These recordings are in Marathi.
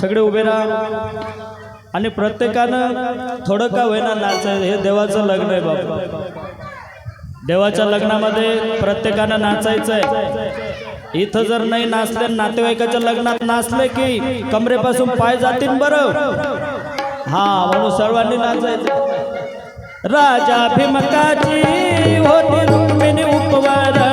सगळे उभे राहा. आणि प्रत्येकानं थोडं का होईना नाचायचं हे देवाचं लग्न आहे बाबा. देवाच्या लग्नामध्ये प्रत्येकानं नाचायचं आहे इथं जर नाही नाचले नातेवाईकाच्या लग्नात नाचले की कमरेपासून पाय जातील बरं. हा म्हणून सर्वांनी नाचायचं. राजा भीमकाची होती रुक्मिणी उपवर.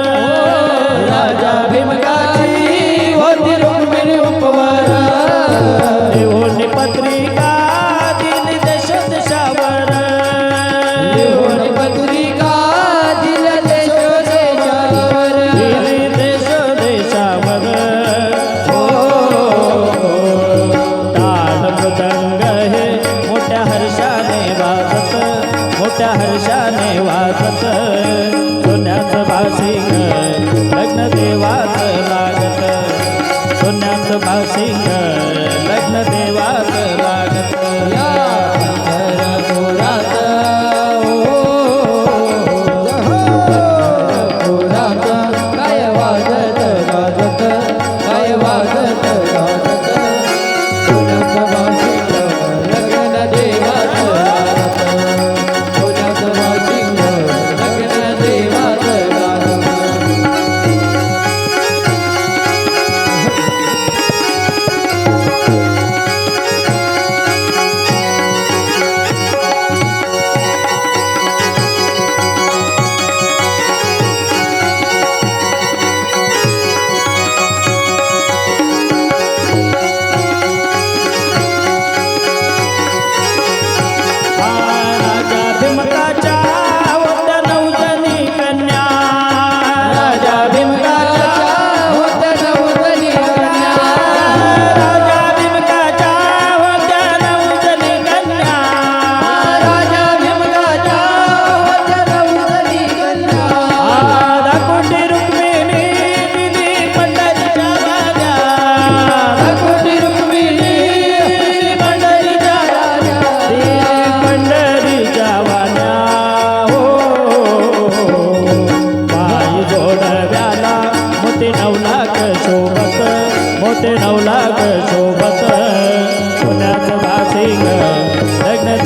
हर्षाने वाजत मोठ्या हर्षाने वाजत सोन्याचं भाषिक लग्न देवाचं लागत सोन्याचं भाषिक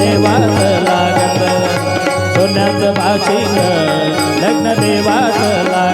लग्न लागत. सोन्याचं भाषिक लग्न देवात लागत.